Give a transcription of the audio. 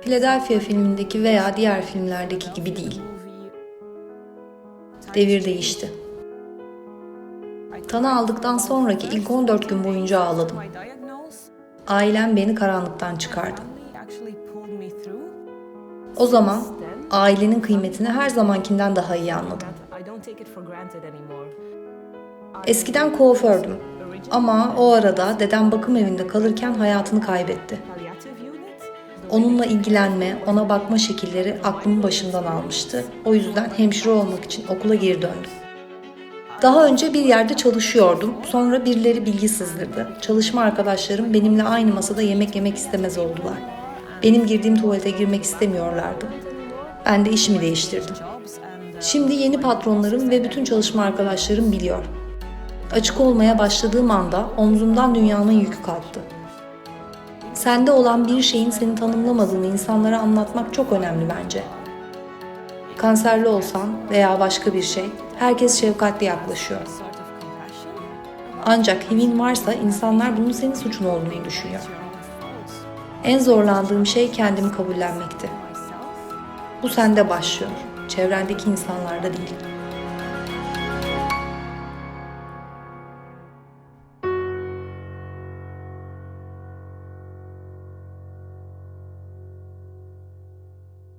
Philadelphia filmindeki veya diğer filmlerdeki gibi değil. Devir değişti. Tanı aldıktan sonraki ilk 14 gün boyunca ağladım. Ailem beni karanlıktan çıkardı. O zaman ailenin kıymetini her zamankinden daha iyi anladım. Eskiden kuafördüm ama o arada dedem bakım evinde kalırken hayatını kaybetti. Onunla ilgilenme, ona bakma şekilleri aklımı başımdan almıştı. O yüzden hemşire olmak için okula geri döndüm. Daha önce bir yerde çalışıyordum. Sonra birileri bilgi sızdırdı. Çalışma arkadaşlarım benimle aynı masada yemek yemek istemez oldular. Benim girdiğim tuvalete girmek istemiyorlardı. Ben de işimi değiştirdim. Şimdi yeni patronlarım ve bütün çalışma arkadaşlarım biliyor. Açık olmaya başladığım anda omzumdan dünyanın yükü kalktı. Sende olan bir şeyin seni tanımlamadığını insanlara anlatmak çok önemli bence. Kanserli olsan veya başka bir şey, herkes şefkatli yaklaşıyor. Ancak HIV'in varsa insanlar bunun senin suçun olduğunu düşünüyor. En zorlandığım şey kendimi kabullenmekti. Bu sende başlıyor, çevrendeki insanlarda değil.